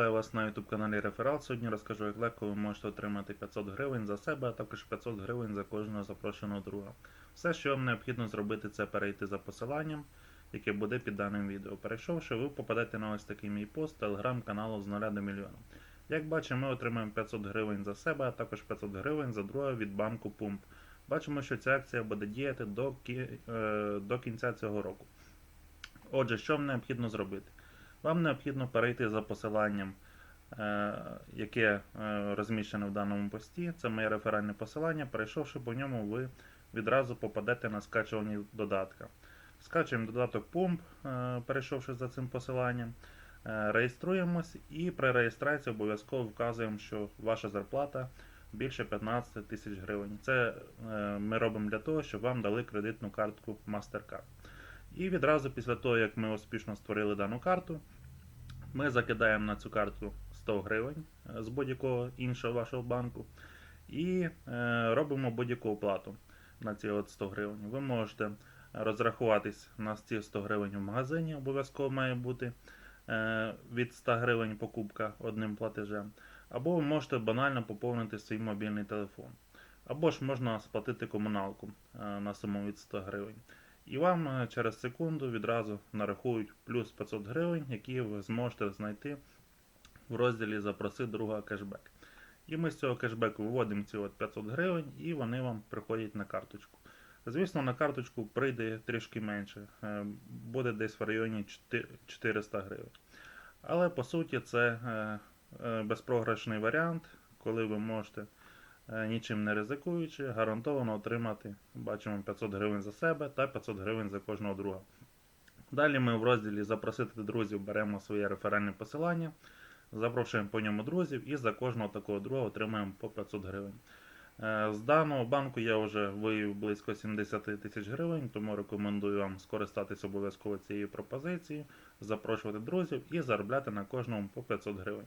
Вітаю вас на YouTube каналі Реферал. Сьогодні розкажу, як легко ви можете отримати 500 гривень за себе, а також 500 гривень за кожного запрошеного друга. Все, що вам необхідно зробити, це перейти за посиланням, яке буде під даним відео. Перейшовши, ви попадете на ось такий мій пост телеграм-каналу з 0 до мільйона. Як бачимо, ми отримаємо 500 гривень за себе, а також 500 гривень за друга від банку Пумп. Бачимо, що ця акція буде діяти до, кі- е, до кінця цього року. Отже, що вам необхідно зробити? Вам необхідно перейти за посиланням, е, яке е, розміщене в даному пості. Це моє реферальне посилання. Перейшовши по ньому, ви відразу попадете на скачувані додатка. Скачуємо додаток Pump, е, перейшовши за цим посиланням. Реєструємось і при реєстрації обов'язково вказуємо, що ваша зарплата більше 15 тисяч гривень. Це ми робимо для того, щоб вам дали кредитну картку MasterCard. І відразу після того, як ми успішно створили дану карту, ми закидаємо на цю карту 100 гривень е, з будь-якого іншого вашого банку і е, робимо будь-яку оплату на ці от 100 гривень. Ви можете розрахуватись на ці 100 гривень в магазині, обов'язково має бути е, від 100 гривень покупка одним платежем. Або ви можете банально поповнити свій мобільний телефон. Або ж можна сплатити комуналку на суму від 100 гривень. І вам е, через секунду відразу нарахують плюс 500 гривень, які ви зможете знайти в розділі Запроси друга кешбек. І ми з цього кешбеку виводимо ці от 500 гривень і вони вам приходять на карточку. Звісно, на карточку прийде трішки менше, е, буде десь в районі 400 гривень. Але по суті це е, безпрограшний варіант, коли ви можете нічим не ризикуючи, гарантовано отримати, бачимо 500 гривень за себе та 500 гривень за кожного друга. Далі ми в розділі Запросити друзів беремо своє реферальне посилання, запрошуємо по ньому друзів і за кожного такого друга отримаємо по 500 гривень. Е, З даного банку я вже вивів близько 70 тисяч гривень, тому рекомендую вам скористатися обов'язково цією пропозицією, запрошувати друзів і заробляти на кожному по 500 гривень.